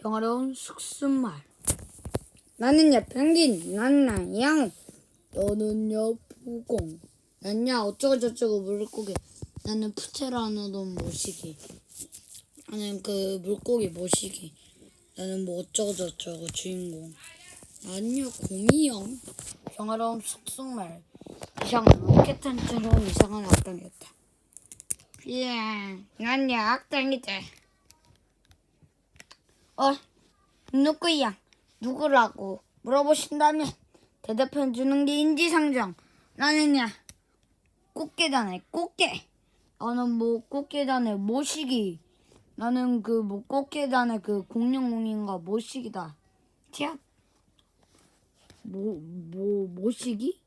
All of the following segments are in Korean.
평화로운 숙순말. 나는야 펭귄, 나는 양. 너는요 부공. 난야 어쩌고 저쩌고 물고기. 나는 푸테라노돈 모시기. 나는 그 물고기 모시기. 나는 뭐 어쩌고 저쩌고 주인공. 나는요 곰이형. 평화로운 숙순말. 이상한 로켓 탄처럼 이상한 악당이었다. 예, 난야 악당이다. 어, 누구야? 누구라고 물어보신다면 대답해 주는 게 인지상정. 나는야 꽃게다네 꽃게. 나는 뭐 꽃게단의 모시기. 나는 그 뭐 꽃게단의 그 공룡공인가 모시기다. 튀어. 뭐, 뭐, 모시기?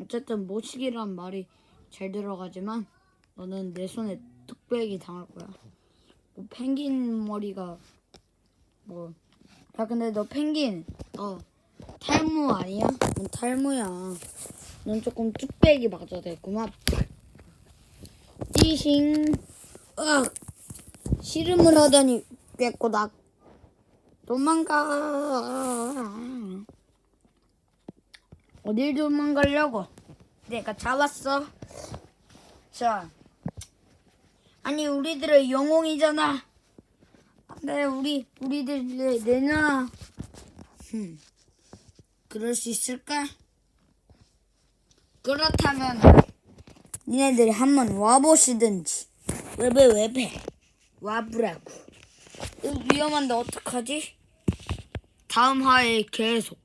어쨌든 모시기란 말이 잘 들어가지만 너는 내 손에 뚝배기 당할 거야. 뭐 펭귄 머리가 뭐. 야 근데 너 펭귄 어 탈모 아니야? 넌 탈모야. 넌 조금 뚝배기 맞아야 되구만. 띠싱. 으악. 씨름을 하다니 꾀꼬닥. 도망가. 어딜 도망가려고? 내가 잡았어. 자, 아니 우리들의 영웅이잖아. 근데 우리 우리들 내- 내놔. 흠. 그럴 수 있을까? 그렇다면 니네들이 한번 와보시든지. 왜배 왜배? 와보라고. 위험한데 어떡하지? 다음 화에 계속.